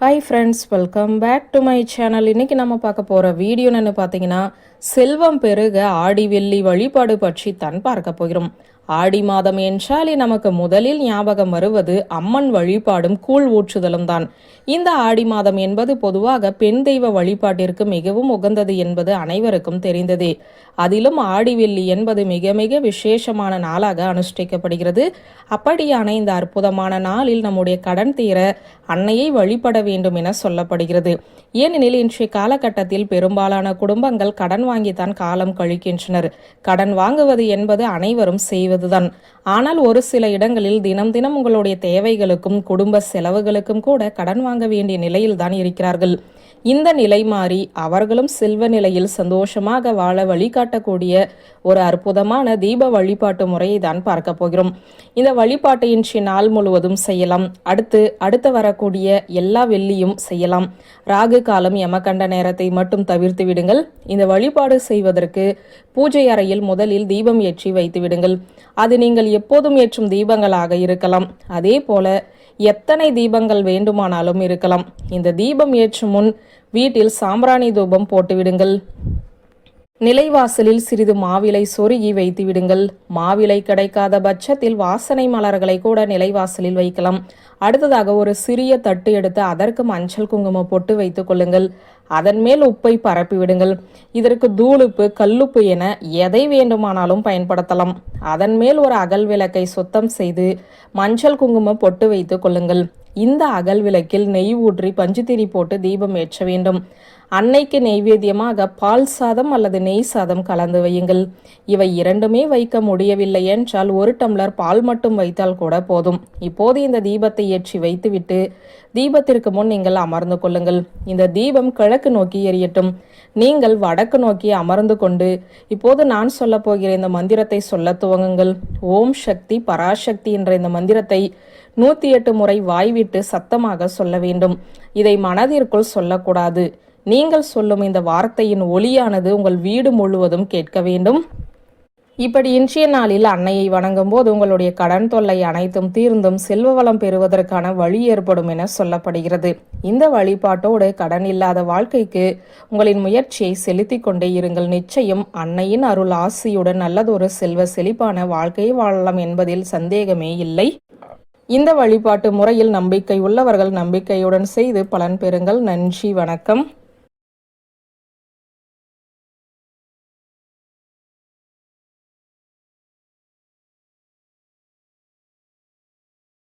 Hi friends welcome back to my channel இன்றைக்கி நம்ம பார்க்க போகிற வீடியோன்னு பார்த்தீங்கன்னா செல்வம் பெருக ஆடி வெள்ளி வழிபாடு பற்றி தான் பார்க்க போகிறோம். ஆடி மாதம் என்றாலே நமக்கு முதலில் ஞாபகம் வருவது அம்மன் வழிபாடும் கூழ் ஊற்றுதலும் தான். இந்த ஆடி மாதம் என்பது பொதுவாக பெண் தெய்வ வழிபாட்டிற்கு மிகவும் உகந்தது என்பது அனைவருக்கும் தெரிந்ததே. அதிலும் ஆடிவெள்ளி என்பது மிக மிக விசேஷமான நாளாக அனுஷ்டிக்கப்படுகிறது. அப்படியான இந்த அற்புதமான நாளில் நம்முடைய கடன் தீர அன்னையை வழிபட வேண்டும் என சொல்லப்படுகிறது. ஏனெனில் இன்றைய காலகட்டத்தில் பெரும்பாலான குடும்பங்கள் கடன் வாங்கித்தான் காலம் கழிக்கின்றனர். கடன் வாங்குவது என்பது அனைவரும் செய்வது செய்வதுதான் ஆனால் ஒரு சில இடங்களில் தினம் தினம் உங்களுடைய தேவைகளுக்கும் குடும்ப செலவுகளுக்கும் கூட கடன் வாங்க வேண்டிய நிலையில்தான் இருக்கிறார்கள். இந்த நிலை மாறி அவர்களும் செல்வ நிலையில் சந்தோஷமாக வாழ வழிகாட்டக்கூடிய ஒரு அற்புதமான தீப வழிபாட்டு முறையை தான் பார்க்க போகிறோம். இந்த வழிபாட்டை இன்றி நாள் முழுவதும் செய்யலாம். அடுத்து அடுத்து வரக்கூடிய எல்லா வெள்ளியும் செய்யலாம். ராகு காலம் யமகண்ட நேரத்தை மட்டும் தவிர்த்து விடுங்கள். இந்த வழிபாடு செய்வதற்கு பூஜை அறையில் முதலில் தீபம் ஏற்றி வைத்து விடுங்கள். அது நீங்கள் எப்போதும் ஏற்றும் தீபங்களாக இருக்கலாம். அதே போல எத்தனை தீபங்கள் வேண்டுமானாலும் இருக்கலாம். இந்த தீபம் ஏற்றும் முன் வீட்டில் சாம்பிராணி தூபம் போட்டுவிடுங்கள். நிலைவாசலில் சிறிது மாவிலை சொருகி வைத்து விடுங்கள். மாவிலை கிடைக்காத பட்சத்தில் வாசனை மலர்களை கூட நிலைவாசலில் வைக்கலாம். அடுத்ததாக ஒரு சிறிய தட்டு எடுத்து அதற்கு மஞ்சள் குங்குமம் போட்டு வைத்துக் கொள்ளுங்கள். அதன் மேல் உப்பை பரப்பி விடுங்கள். இதற்கு தூளுப்பு கல்லுப்பு என எதை வேண்டுமானாலும் பயன்படுத்தலாம். அதன் மேல் ஒரு அகல் விளக்கை சுத்தம் செய்து மஞ்சள் குங்குமம் பொட்டு வைத்துக் கொள்ளுங்கள். இந்த அகல் விளக்கில் நெய் ஊற்றி பஞ்சுத்திரி போட்டு தீபம் ஏற்ற வேண்டும். அன்னைக்கு நெய்வேத்தியமாக பால் சாதம் அல்லது நெய் சாதம் கலந்து வையுங்கள். இவை இரண்டுமே வைக்க முடியவில்லை என்றால் ஒரு டம்ளர் பால் மட்டும் வைத்தால் கூட போதும். இப்போது இந்த தீபத்தை ஏற்றி வைத்துவிட்டு தீபத்திற்கு முன் நீங்கள் அமர்ந்து கொள்ளுங்கள். இந்த தீபம் கிழக்கு நோக்கி எரியட்டும். நீங்கள் வடக்கு நோக்கி அமர்ந்து கொண்டு இப்போது நான் சொல்ல போகிற இந்த மந்திரத்தை சொல்ல துவங்குங்கள். ஓம் சக்தி பராசக்தி என்ற இந்த மந்திரத்தை நூற்றி எட்டு முறை வாய்விட்டு சத்தமாக சொல்ல வேண்டும். இதை மனதிற்குள் சொல்லக்கூடாது. நீங்கள் சொல்லும் இந்த வார்த்தையின் ஒளியானது உங்கள் வீடு முழுவதும் கேட்க வேண்டும். இப்படி இன்றைய நாளில் அன்னையை வணங்கும் போது உங்களுடைய கடன் தொல்லை அனைத்தும் தீர்ந்தும் செல்வ வளம் பெறுவதற்கான வழி ஏற்படும் என சொல்லப்படுகிறது. இந்த வழிபாட்டோடு கடன் இல்லாத வாழ்க்கைக்கு உங்களின் முயற்சியை செலுத்திக் கொண்டே இருங்கள். நிச்சயம் அன்னையின் அருள் ஆசியுடன் நல்லதொரு செல்வ செழிப்பான வாழ்க்கையை வாழலாம் என்பதில் சந்தேகமே இல்லை. இந்த வழிபாட்டு முறையில் நம்பிக்கை உள்ளவர்கள் நம்பிக்கையுடன் செய்து பலன் பெறுங்கள். நன்றி வணக்கம்.